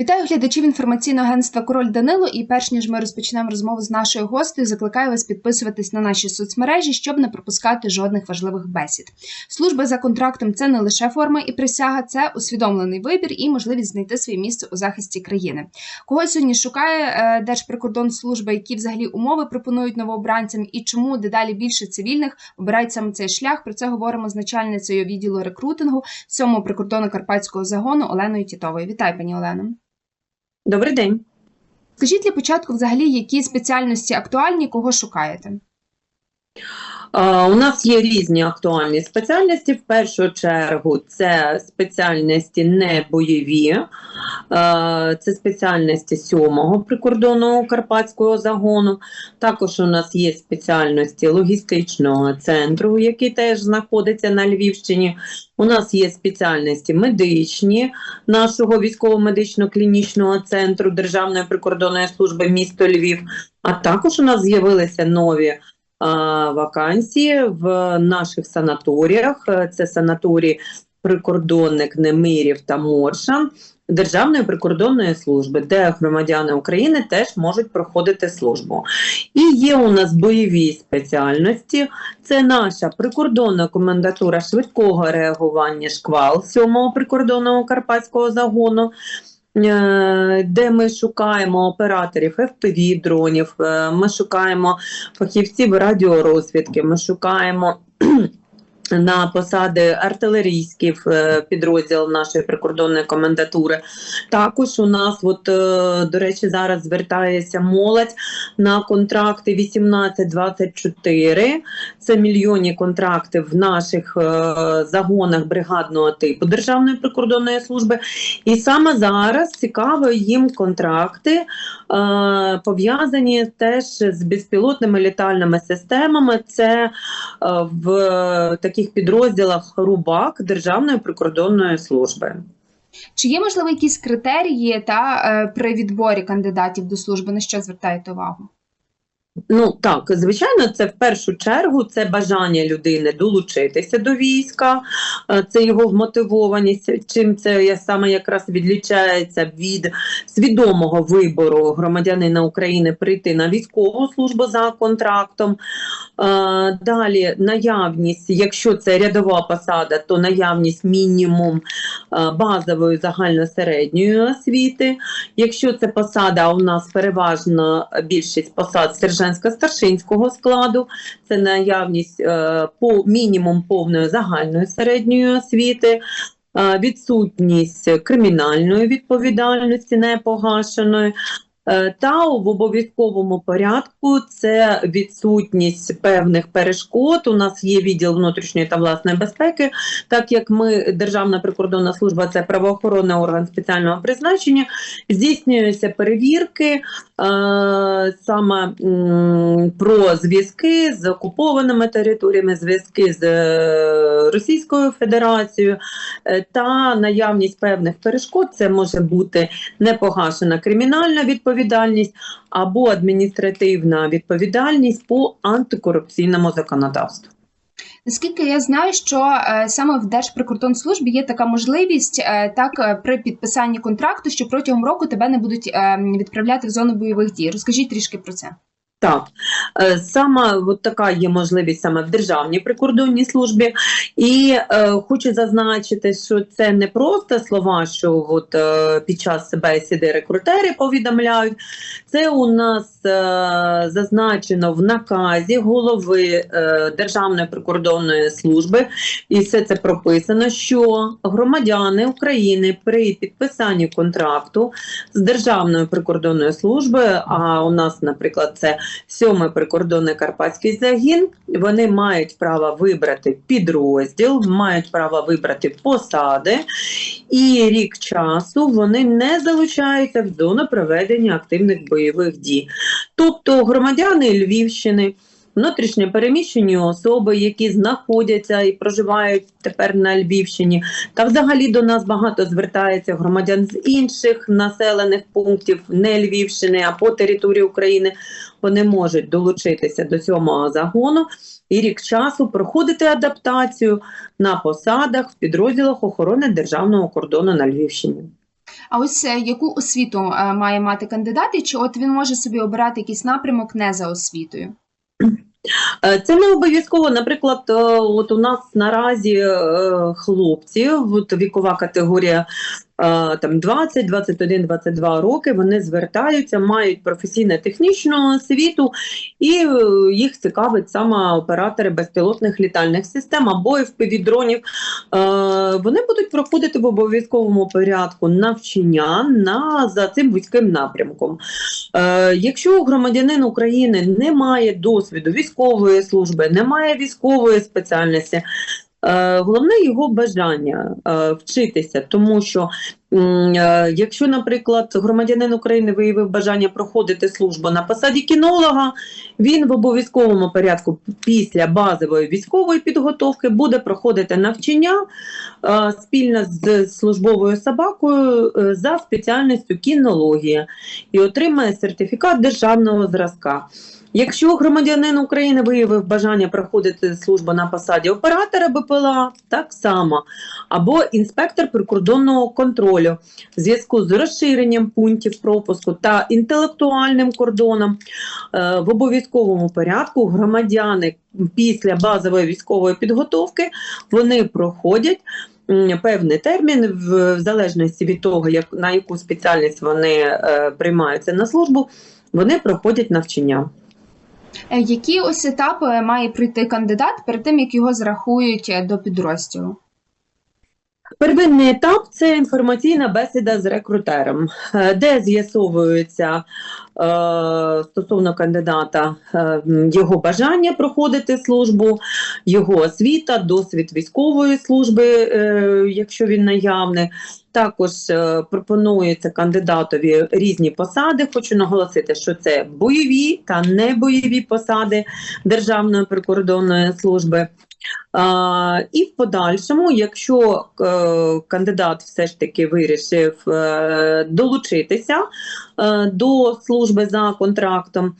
Вітаю глядачів інформаційного агентства Король Данило. І перш ніж ми розпочнемо розмову з нашою гостею, закликаю вас підписуватись на наші соцмережі, щоб не пропускати жодних важливих бесід. Служба за контрактом це не лише форма і присяга, це усвідомлений вибір і можливість знайти своє місце у захисті країни. Кого сьогодні шукає е, Держприкордонслужба, які взагалі умови пропонують новообранцям, і чому дедалі більше цивільних обирають саме цей шлях? Про це говоримо з начальницею відділу рекрутингу 7-го прикордону карпатського загону Оленою Тітовою. Вітаю, пані Олено. Добрий день. Скажіть для початку, взагалі, які спеціальності актуальні, кого шукаєте? У нас є різні актуальні спеціальності. В першу чергу це спеціальності не бойові, це спеціальності сьомого прикордонного карпатського загону. Також у нас є спеціальності логістичного центру, який теж знаходиться на Львівщині. У нас є спеціальності медичні нашого військово-медично-клінічного центру Державної прикордонної служби місто Львів. А також у нас з'явилися нові вакансії в наших санаторіях. Це санаторії прикордонник Немирів та Моршан Державної прикордонної служби, де громадяни України теж можуть проходити службу. І є у нас бойові спеціальності. Це наша прикордонна комендатура швидкого реагування шквал 7-го прикордонного карпатського загону. Е, Де ми шукаємо операторів FPV дронів, е, ми шукаємо фахівців радіорозвідки, ми шукаємо на посади артилерійських е, підрозділ нашої прикордонної комендатури. Також у нас, от, е, до речі, зараз звертається молодь на контракти 18-24. Це мільйонні контракти в наших е, загонах бригадного типу Державної прикордонної служби. І саме зараз цікаво їм контракти пов'язані теж з безпілотними літальними системами. Це в таких підрозділах Рубак Державної прикордонної служби. Чи є можливо якісь критерії та е, при відборі кандидатів до служби на що звертаєте увагу? Ну так, звичайно, це в першу чергу це бажання людини долучитися до війська, е, це його вмотивованість. Чим це саме якраз відлічається від свідомого вибору громадянина України прийти на військову службу за контрактом. Е, Далі наявність, якщо це рядова посада, то наявність мінімум е, базової загальносередньої освіти. Якщо це посада, а у нас переважно більшість посад сержантсько-старшинського складу, це наявність е, по мінімум повної загальної середньої освіти. е, Відсутність кримінальної відповідальності непогашеної, Е, Та в обов'язковому порядку це відсутність певних перешкод. У нас є відділ внутрішньої та власної безпеки, так як ми Державна прикордонна служба це правоохоронний орган спеціального призначення, здійснюються перевірки е, саме м, про зв'язки з окупованими територіями, зв'язки з е, Російською Федерацією е, та наявність певних перешкод. Це може бути непогашена кримінальна відповідальність або адміністративна відповідальність по антикорупційному законодавству. Наскільки я знаю, що е, саме в Держприкордонслужбі є така можливість, е, так е, при підписанні контракту, що протягом року тебе не будуть е, відправляти в зону бойових дій. Розкажіть трішки про це. Так, е, саме от така є можливість саме в Державній прикордонній службі. І е, хочу зазначити, що це не просто слова, що от, е, під час бесіди рекрутери повідомляють. Це у нас е, зазначено в наказі голови е, Державної прикордонної служби, і все це прописано, що громадяни України при підписанні контракту з Державною прикордонною службою, а у нас, наприклад, це сьомий прикордонний карпатський загін. Вони мають право вибрати підрозділ, мають право вибрати посади, і рік часу вони не залучаються в зону проведення активних бойових дій. Тобто громадяни Львівщини. Внутрішньо переміщені особи, які знаходяться і проживають тепер на Львівщині, та взагалі до нас багато звертається громадян з інших населених пунктів, не Львівщини, а по території України. Вони можуть долучитися до цього загону і рік часу проходити адаптацію на посадах в підрозділах охорони державного кордону на Львівщині. А ось е, яку освіту е, має мати кандидат, і чи от він може собі обирати якийсь напрямок не за освітою? Е, Це не обов'язково. Наприклад, от у нас наразі хлопці, от вікова категорія там 20, 21, 22 роки, вони звертаються, мають професійно-технічну освіту, і е, їх цікавить саме оператори безпілотних літальних систем або FPV-дронів. Е, Вони будуть проходити в обов'язковому порядку навчання на за цим вузьким напрямком. Е, Якщо громадянин України не має досвіду військової служби, не має військової спеціальності, е, головне його бажання е, вчитися, тому що е, якщо, наприклад, громадянин України виявив бажання проходити службу на посаді кінолога, він в обов'язковому порядку після базової військової підготовки буде проходити навчання е, спільно з службовою собакою е, за спеціальністю кінологія і отримає сертифікат державного зразка. Якщо громадянин України виявив бажання проходити службу на посаді оператора БПЛА, так само, або інспектор прикордонного контролю в зв'язку з розширенням пунктів пропуску та інтелектуальним кордоном е, в обов'язковому порядку громадяни після базової військової підготовки вони проходять певний термін в, залежності від того, як, на яку спеціальність вони е, приймаються на службу, вони проходять навчання. Е, Які ось етапи має пройти кандидат перед тим, як його зарахують е, до підрозділу? Первинний етап це інформаційна бесіда з рекрутером, е, де з'ясовується стосовно кандидата його бажання проходити службу, його освіта, досвід військової служби, якщо він наявний. Також е, пропонується кандидатові різні посади. Хочу наголосити, що це бойові та небойові посади Державної прикордонної служби. І в подальшому, якщо е, кандидат все ж таки вирішив е, долучитися е, до служби за контрактом,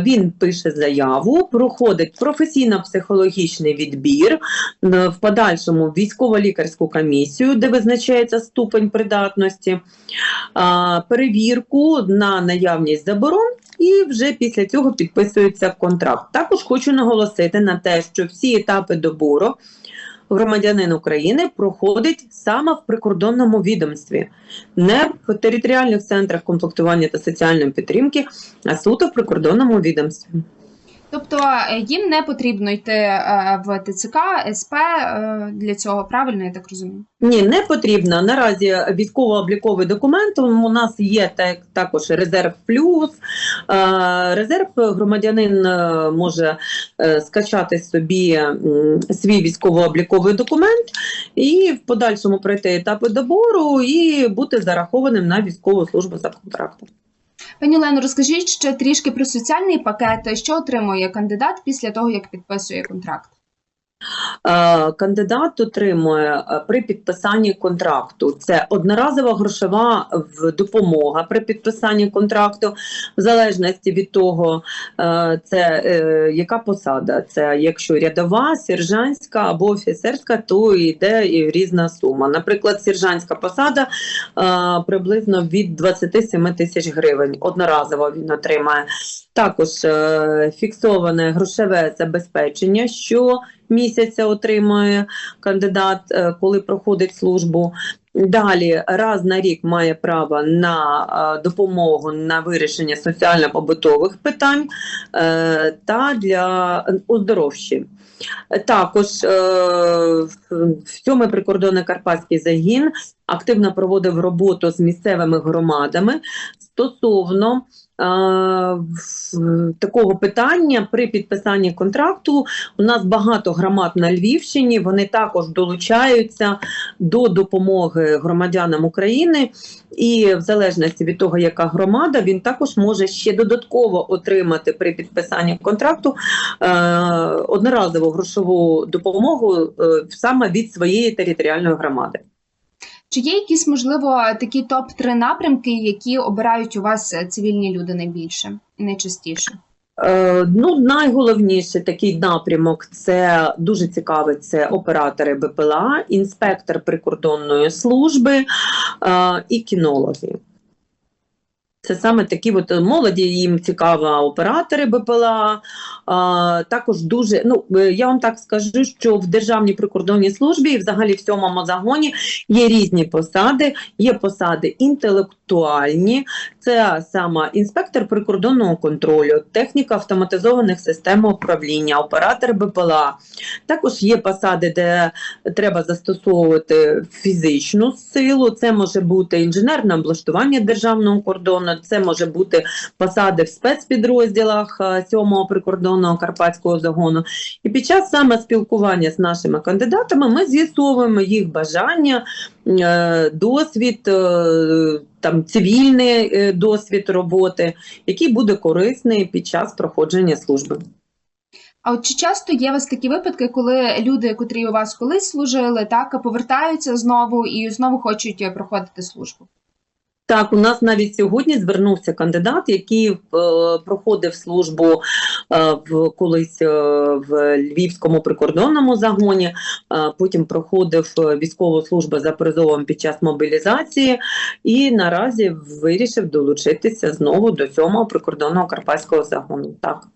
він пише заяву, проходить професійно-психологічний відбір, в подальшому військово-лікарську комісію, де визначається ступень придатності, перевірку на наявність заборон. І вже після цього підписується контракт. Також хочу наголосити на те, що всі етапи добору громадянин України проходить саме в прикордонному відомстві, не в територіальних центрах комплектування та соціальної підтримки, а суто в прикордонному відомстві. Тобто е, їм не потрібно йти е, в ТЦК, СП е, для цього, правильно я так розумію? Ні, не потрібно. Наразі військово-обліковий документ у нас є так, також резерв плюс. Резерв громадянин може скачати собі свій військово-обліковий документ і в подальшому пройти етапи добору і бути зарахованим на військову службу за контрактом. Пані Олено, розкажіть ще трішки про соціальний пакет, що отримує кандидат після того, як підписує контракт. Е, Кандидат отримує е, при підписанні контракту. Це одноразова грошова допомога при підписанні контракту, в залежності від того, е, це яка посада. Це якщо рядова, сержантська або офіцерська, то йде і різна сума. Наприклад, сержантська посада приблизно від 27 тисяч гривень. Одноразово він отримає. Також фіксоване грошове забезпечення, що місяця отримує кандидат, е, коли проходить службу. Далі раз на рік має право на е, допомогу на вирішення соціально-побутових питань е, та для оздоровщин. Також в сьомий прикордонний карпатський загін активно проводив роботу з місцевими громадами стосовно такого питання при підписанні контракту. У нас багато громад на Львівщині. Вони також долучаються до допомоги громадянам України, і в залежності від того, яка громада, він також може ще додатково отримати при підписанні контракту е, одноразову грошову допомогу е, саме від своєї територіальної громади. Чи є якісь, можливо, такі топ-3 напрямки, які обирають у вас е, цивільні люди найбільше найчастіше? Е, Ну, найголовніший такий напрямок це дуже цікавий. Це оператори БПЛА, інспектор прикордонної служби е, і кінологи. Це саме такі от молоді, їм цікаво оператори БПЛА. А, також дуже, ну е, я вам так скажу, що в Державній прикордонній службі і взагалі в сьомому загоні є різні посади, є посади інтелектуальні, це саме інспектор прикордонного контролю, техніка автоматизованих систем управління, оператор БПЛА. Також є посади, де треба застосовувати фізичну силу. Це може бути інженерне облаштування державного кордону, це може бути посади в спецпідрозділах е, 7-го прикордонного карпатського загону. І під час саме спілкування з нашими кандидатами ми з'ясовуємо їх бажання, е, досвід, е, там цивільний е, досвід роботи, який буде корисний під час проходження служби. А от чи часто є у вас такі випадки, коли люди, котрі у вас колись служили, так повертаються знову і знову хочуть е, проходити службу? Так, у нас навіть сьогодні звернувся кандидат, який е, проходив службу е, в колись е, в Львівському прикордонному загоні. е, потім проходив е, військову службу за призовом під час мобілізації, і наразі вирішив долучитися знову до 7-го прикордонного карпатського загону. Так.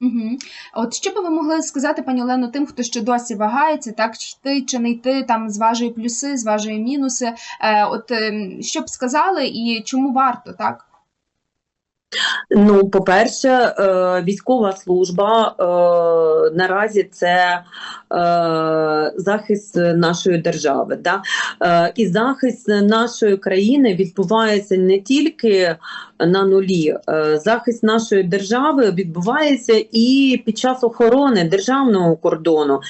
Угу. От що би ви могли сказати, пані Олено, тим, хто ще досі вагається, так йти чи не йти, там зважує плюси, зважує мінуси. Е, от е, що б сказали і чому варто, так? Ну, по-перше, е, військова служба е, наразі це е, захист нашої держави. Да? І захист нашої країни відбувається не тільки на нулі. Захист нашої держави відбувається і під час охорони державного кордону.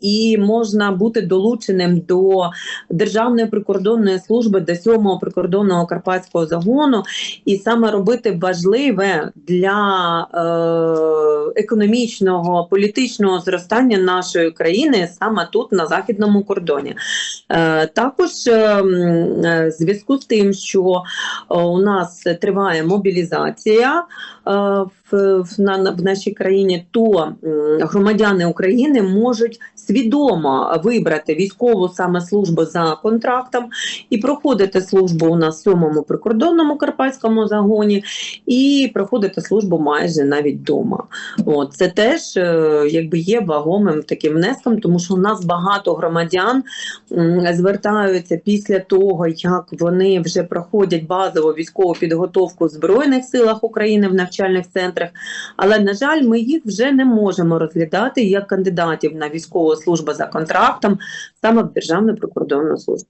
І можна бути долученим до Державної прикордонної служби, до 7-го прикордонного карпатського загону, і саме робити важливе для е, економічного політичного зростання нашої країни саме тут, на західному кордоні. Е, також е, е, зв'язку з тим, що е, у нас триває мобілізація е, в, на, в нашій країні, то громадяни України можуть свідомо вибрати військову саме службу за контрактом і проходити службу у нас в 7-му прикордонному карпатському загоні і проходити службу майже навіть вдома. От це теж е, якби є вагомим таким внеском, тому що у нас багато громадян звертаються після того, як вони вже проходять базову військову підготовку в Збройних силах України в навчальних центрах. Але на жаль, ми їх вже не можемо розглядати як кандидатів на військову службу за контрактом саме в Державну прикордонну службу.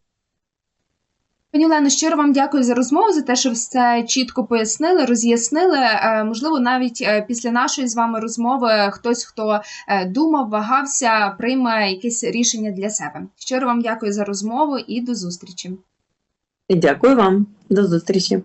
Пані Олено, щиро вам дякую за розмову, за те, що все чітко пояснили, роз'яснили. Е, Можливо, навіть е, після нашої з вами розмови хтось, хто е, думав, вагався, прийме якесь рішення для себе. Щиро вам дякую за розмову і до зустрічі. Дякую вам. До зустрічі.